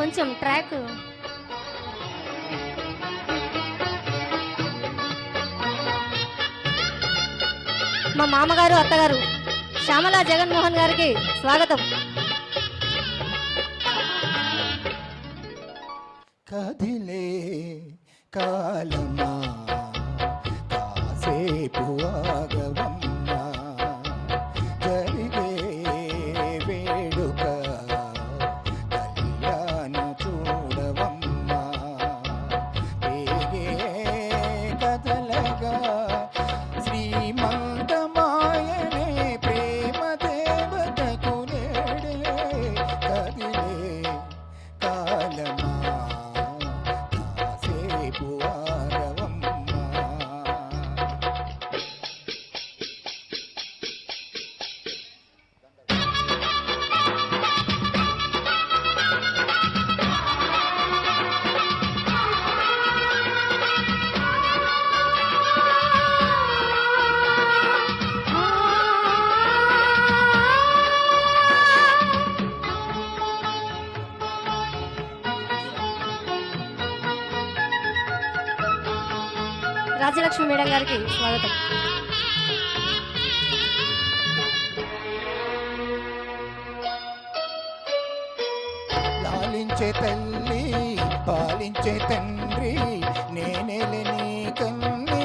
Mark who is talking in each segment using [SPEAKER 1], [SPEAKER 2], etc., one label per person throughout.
[SPEAKER 1] కొంచెం ట్రాక్. మా మామగారు అత్తగారు శ్యామల జగన్మోహన్ గారికి స్వాగతం.
[SPEAKER 2] కదిలే కాలమా?
[SPEAKER 1] రాజ్యలక్ష్మి మేడం గారికి స్వాగతం.
[SPEAKER 2] లాలించే తల్లి పాలించే తండ్రి నేనేలే నీ కన్ని.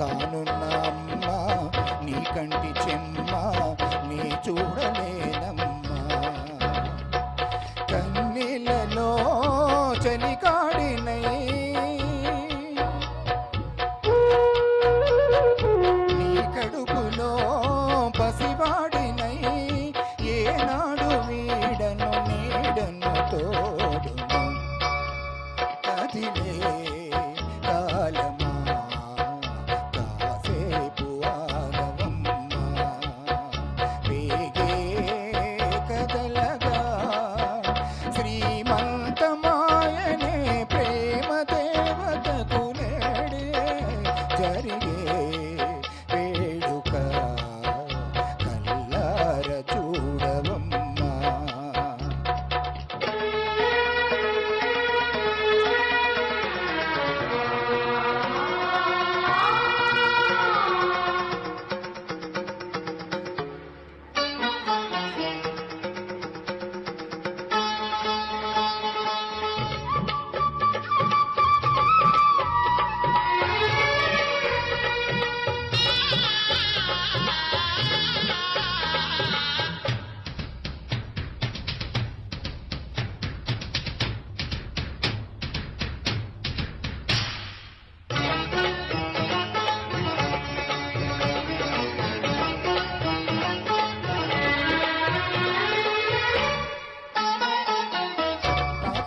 [SPEAKER 2] కానున్న అమ్మ నీ కంటి చెమ్మ నీ చూడలేనమ్మా 得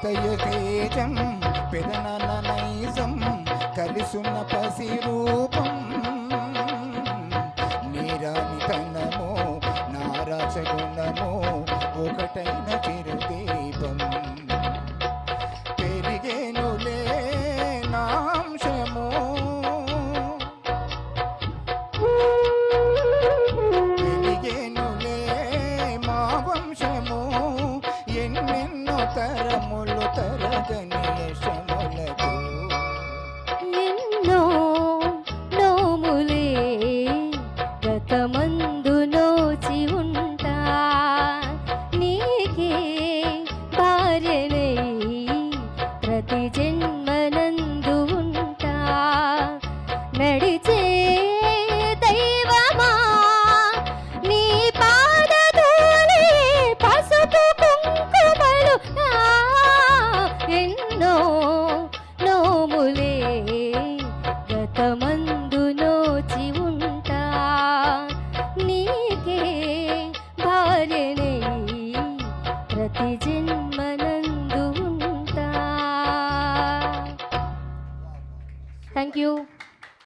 [SPEAKER 2] తాతయ్య తేజం పెదనాన్న నైజం కలిసున్న పసి రూపం.
[SPEAKER 1] Thank you.